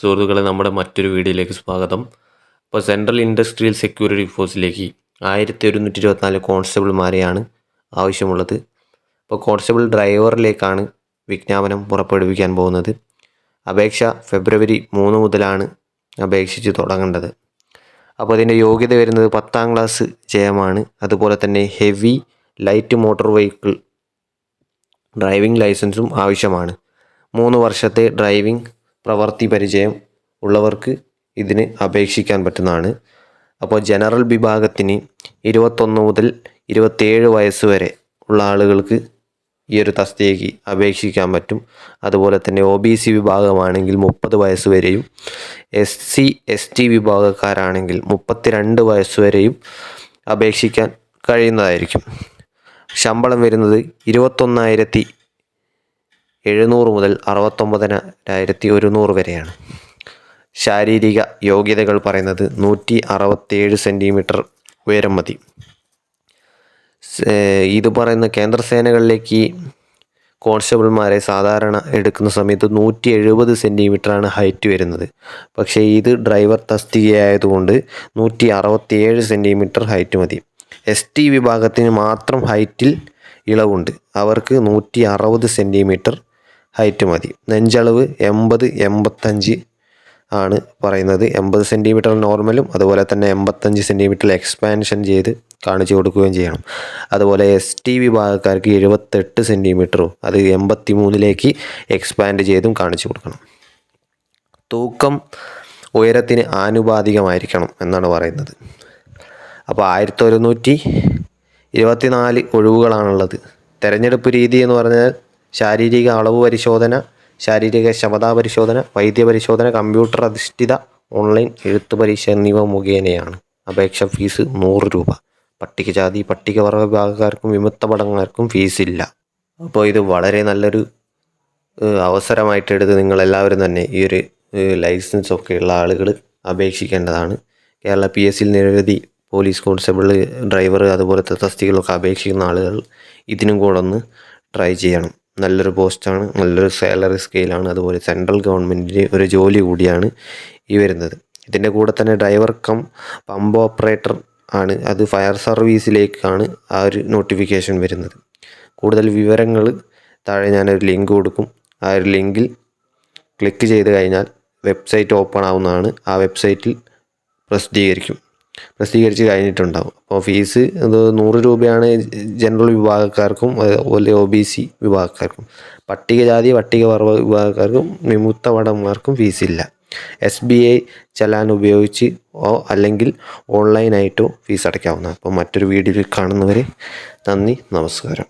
സുഹൃത്തുക്കളെ നമ്മുടെ മറ്റൊരു വീഡിയോയിലേക്ക് സ്വാഗതം. ഇപ്പോൾ സെൻട്രൽ ഇൻഡസ്ട്രിയൽ സെക്യൂരിറ്റി ഫോഴ്സിലേക്ക് ആയിരത്തി ഒരുന്നൂറ്റി ഇരുപത്തിനാല് കോൺസ്റ്റബിൾമാരെയാണ് ആവശ്യമുള്ളത്. ഇപ്പോൾ കോൺസ്റ്റബിൾ ഡ്രൈവറിലേക്കാണ് വിജ്ഞാപനം പുറപ്പെടുവിക്കാൻ പോകുന്നത്. അപേക്ഷ ഫെബ്രുവരി മൂന്ന് മുതലാണ് അപേക്ഷിച്ച് തുടങ്ങേണ്ടത്. അപ്പോൾ അതിന്റെ യോഗ്യത വരുന്നത് പത്താം ക്ലാസ് ജയമാണ്. അതുപോലെ തന്നെ heavy light motor vehicle driving ലൈസൻസും ആവശ്യമാണ്. മൂന്ന് വർഷത്തെ ഡ്രൈവിംഗ് പ്രവൃത്തി പരിചയം ഉള്ളവർക്ക് ഇതിന് അപേക്ഷിക്കാൻ പറ്റുന്നതാണ്. അപ്പോൾ ജനറൽ വിഭാഗത്തിന് ഇരുപത്തൊന്ന് മുതൽ ഇരുപത്തേഴ് വയസ്സ് വരെ ഉള്ള ആളുകൾക്ക് ഈ ഒരു തസ്തിക അപേക്ഷിക്കാൻ പറ്റും. അതുപോലെ തന്നെ ഒ ബി സി വിഭാഗമാണെങ്കിൽ മുപ്പത് വയസ്സ് വരെയും എസ് സി എസ് ടി വിഭാഗക്കാരാണെങ്കിൽ മുപ്പത്തിരണ്ട് വയസ്സ് വരെയും അപേക്ഷിക്കാൻ കഴിയുന്നതായിരിക്കും. ശമ്പളം വരുന്നത് ഇരുപത്തൊന്നായിരത്തി എഴുന്നൂറ് മുതൽ അറുപത്തൊമ്പതിനായിരത്തി ഒരുന്നൂറ് വരെയാണ്. ശാരീരിക യോഗ്യതകൾ പറയുന്നത് നൂറ്റി അറുപത്തേഴ് സെന്റിമീറ്റർ ഉയരം മതി. ഇത് പറയുന്ന കേന്ദ്ര സേനകളിലേക്ക് കോൺസ്റ്റബിൾമാരെ സാധാരണ എടുക്കുന്ന സമയത്ത് നൂറ്റി എഴുപത് സെന്റിമീറ്ററാണ് ഹൈറ്റ് വരുന്നത്. പക്ഷേ ഇത് ഡ്രൈവർ തസ്തികയായതുകൊണ്ട് നൂറ്റി അറുപത്തിയേഴ് സെന്റിമീറ്റർ ഹൈറ്റ് മതി. എസ് ടി വിഭാഗത്തിന് മാത്രം ഹൈറ്റിൽ ഇളവുണ്ട്. അവർക്ക് നൂറ്റി അറുപത് സെന്റിമീറ്റർ ഹൈറ്റ് മതി. നെഞ്ചളവ് എൺപത് എൺപത്തഞ്ച് ആണ് പറയുന്നത്. എൺപത് സെന്റിമീറ്റർ നോർമലും അതുപോലെ തന്നെ എൺപത്തഞ്ച് സെന്റിമീറ്റർ എക്സ്പാൻഷൻ ചെയ്ത് കാണിച്ചു കൊടുക്കുകയും ചെയ്യണം. അതുപോലെ എസ് ടി വിഭാഗക്കാർക്ക് എഴുപത്തെട്ട് സെന്റിമീറ്ററും അത് എൺപത്തി മൂന്നിലേക്ക് എക്സ്പാൻഡ് ചെയ്തും കാണിച്ചു കൊടുക്കണം. തൂക്കം ഉയരത്തിന് ആനുപാതികമായിരിക്കണം എന്നാണ് പറയുന്നത്. അപ്പോൾ ആയിരത്തി ഒരുന്നൂറ്റി ഇരുപത്തിനാല് ഒഴിവുകളാണുള്ളത്. തെരഞ്ഞെടുപ്പ് രീതി എന്ന് പറഞ്ഞാൽ ശാരീരിക അളവ് പരിശോധന ശാരീരിക ക്ഷമതാ പരിശോധന വൈദ്യ പരിശോധന കമ്പ്യൂട്ടർ അധിഷ്ഠിത ഓൺലൈൻ എഴുത്ത് പരീക്ഷ എന്നിവ മുഖേനയാണ്. അപേക്ഷ ഫീസ് നൂറ് രൂപ. പട്ടികജാതി പട്ടികവർഗ വിഭാഗക്കാർക്കും വിമുക്ത പടങ്ങൾക്കും ഫീസില്ല. അപ്പോൾ ഇത് വളരെ നല്ലൊരു അവസരമായിട്ട് എടുത്ത് നിങ്ങളെല്ലാവരും തന്നെ ഈ ഒരു ലൈസൻസ് ഒക്കെ ഉള്ള ആളുകൾ അപേക്ഷിക്കേണ്ടതാണ്. കേരള പി എസ് സിയിൽ നിരവധി പോലീസ് കോൺസ്റ്റബിൾ ഡ്രൈവർ അതുപോലത്തെ തസ്തികളൊക്കെ അപേക്ഷിക്കുന്ന ആളുകൾ ഇതിനും കൂടെ ഒന്ന് ട്രൈ ചെയ്യണം. നല്ലൊരു പോസ്റ്റാണ് നല്ലൊരു സാലറി സ്കെയിലാണ് അതുപോലെ സെൻട്രൽ ഗവൺമെന്റിന്റെ ഒരു ജോലി കൂടിയാണ് ഈ വരുന്നത്. ഇതിന്റെ കൂടെ തന്നെ ഡ്രൈവർ കം പമ്പ് ഓപ്പറേറ്റർ ആണ് അത് ഫയർ സർവീസിലേക്കാണ് ആ ഒരു നോട്ടിഫിക്കേഷൻ വരുന്നത്. കൂടുതൽ വിവരങ്ങൾ താഴെ ഞാനൊരു ലിങ്ക് കൊടുക്കും. ആ ഒരു ലിങ്കിൽ ക്ലിക്ക് ചെയ്ത് കഴിഞ്ഞാൽ വെബ്സൈറ്റ് ഓപ്പൺ ആവുന്നതാണ്. ആ വെബ്സൈറ്റിൽ പ്രസിദ്ധീകരിക്കും. പ്രസിദ്ധീകരിച്ച് കഴിഞ്ഞിട്ടുണ്ടാവും. അപ്പോൾ ഫീസ് അത് നൂറ് രൂപയാണ് ജനറൽ വിഭാഗക്കാർക്കും അതുപോലെ ഒ ബി സി വിഭാഗക്കാർക്കും. പട്ടികജാതി പട്ടികവർഗ വിഭാഗക്കാർക്കും വിമുക്ത ഫീസ് ഫീസില്ല. എസ് ബി ഐ ചലാൻ ഉപയോഗിച്ച് ഓ അല്ലെങ്കിൽ ഓൺലൈനായിട്ടോ ഫീസ് അടയ്ക്കാവുന്നതാണ്. അപ്പോൾ മറ്റൊരു വീഡിയോയിൽ കാണുന്നവരെ നന്ദി നമസ്കാരം.